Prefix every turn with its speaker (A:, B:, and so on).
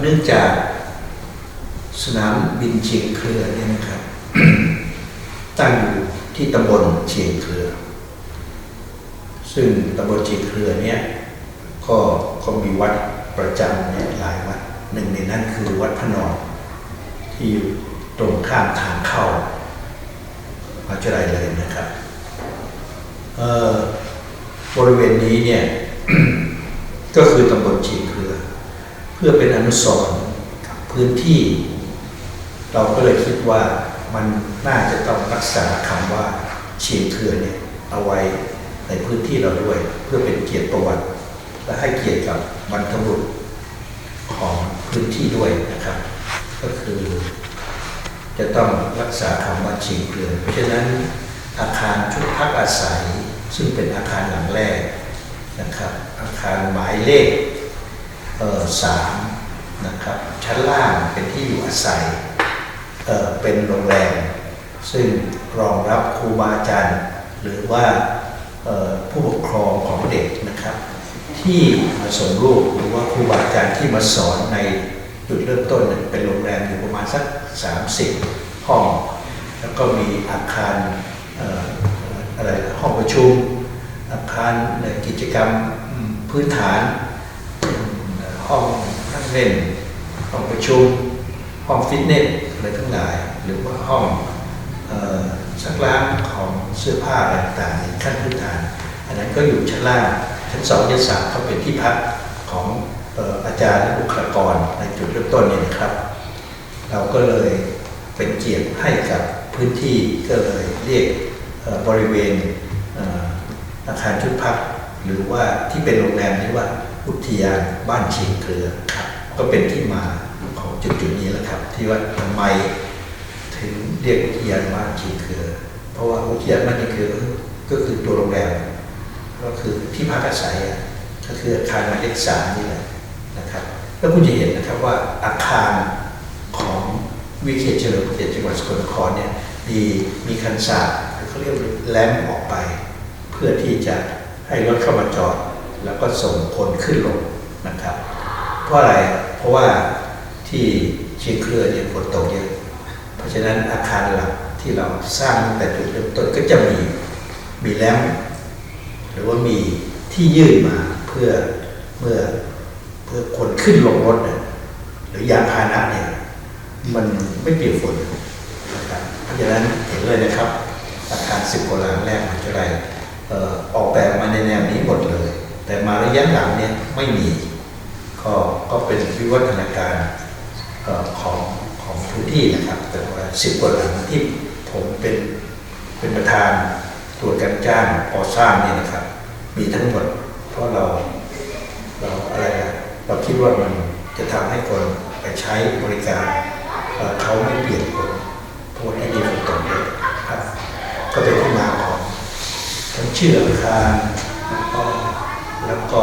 A: เนื่องจากสนามบินเชียงเครือเนี่ยนะครับ ตั้งอยู่ที่ตำบลเชียงเครือ ซึ่งตำบลเชียงเครือเนี่ยก็ก็มีวัดประจำเนี่ยหลายวัดหนึ่งในนั้นคือวัดพระนอนที่อยู่ตรงข้ามทางเข้ามาวิทยาลัยเลยนะครับบริเวณนี้เนี่ยก็คือตำบลเชียงเครือ เพื่อเป็นอนุสรณ์กับพื้นที่ เราก็เลยคิดว่ามันน่าจะต้องรักษาคำว่าเชียงเครือเนี่ยเอาไว้ในพื้นที่เราด้วย เพื่อเป็นเกียรติประวัติ และให้เกียรติกับบรรพบุรุษของพื้นที่ด้วยนะครับ ก็คือจะต้องรักษาคำว่าเชียงเครือเพราะฉะนั้นอาคารชุดพักอาศัย ซึ่งเป็นอาคารหลังแรกนะครับ อาคารหมายเลขเอ่อ สามนะครับชั้นล่างเป็นที่อยู่อาศัยเอ่อเป็นโรงแรม ซึ่งรองรับครูบาอาจารย์ หรือว่าเอ่อผู้ปกครองของเด็กนะครับ ที่มาส่งลูกหรือว่าครูบาอาจารย์ที่มาสอนในจุดเริ่มต้นเนี่ยเป็นโรงแรมอยู่ประมาณสัก 30 ห้อง แล้วก็มีอาคารเอ่ออะไรห้องประชุมอาคารกิจกรรมพื้นฐาน ห้องนั่งเล่น ห้องประชุม ห้องฟิตเนสอะไรทั้งหลาย หรือว่าห้องเอ่อซักล้างของเสื้อผ้าอะไรต่างๆในขั้นพื้นฐาน อันนั้นก็อยู่ชั้นล่างชั้นสองชั้นสามก็เป็นที่พักของออาจารย์และบุคลากรในจุดเริ่มต้นเนี่ยนะครับ เราก็เลยเป็นเกียรติให้กับพื้นที่ก็เลยเรียกบริเวณเอ่ออาคารชุดพัก หรือว่าที่เป็นโรงแรมนี้ว่า อุทยานบ้านเชียงเครือครับ ก็เป็นที่มาของจุดจุดๆนี้แหละครับ ที่ว่าทำไมถึงเรียกอุทยานบ้านเชียงเครือ เพราะว่าอุทยานบ้านเชียงเครือก็คือตัวโรงแรมก็คือที่พักอาศัยก็คืออาคารหมายเลขสามนี่แหละนะครับ แล้วคุณจะเห็นนะครับว่าอาคารของวิเชียรเฉลิมเกียรติจังหวัดสกลนครเนี่ยมีมีคันศาสตร์เขาเรียกแลมออกไป เพื่อที่จะให้รถเข้ามาจอด แล้วก็ส่งคนขึ้นลงนะครับ เพราะอะไรเพราะว่าที่เชียงเครือเนี่ยฝนตกเยอะเพราะฉะนั้นอาคารหลักที่เราสร้างตั้งแต่จุดเริ่มต้นก็จะมีมีแลมหรือว่ามีที่ยื่นมาเพื่อเมื่อเพื่อคนขึ้นลงรถเนี่ยหรือยานพาหนะเนี่ยมันไม่เปียกฝนนะครับเพราะฉะนั้นเห็นเลยนะครับอาคารสิบกว่าหลังแรกมันจะไรเอ่อออก แต่มาระยะหลังเนี่ยไม่มี ก็ก็เป็นวิวัฒนาการของของพื้นที่นะครับ แต่ว่าสิบกว่าหลังที่ผมเป็นเป็นประธานตรวจการจ้างก่อสร้างเนี่ยนะครับ มีทั้งหมด เพราะเราเราอะไรอะเราคิดว่ามันจะทำให้คนไปใช้บริการเอ่อเขาไม่เปลี่ยนคนเพราะว่าที่นี่ฝนตกเยอะครับ ก็เป็นที่มาของทั้งชื่ออาคาร แล้วก็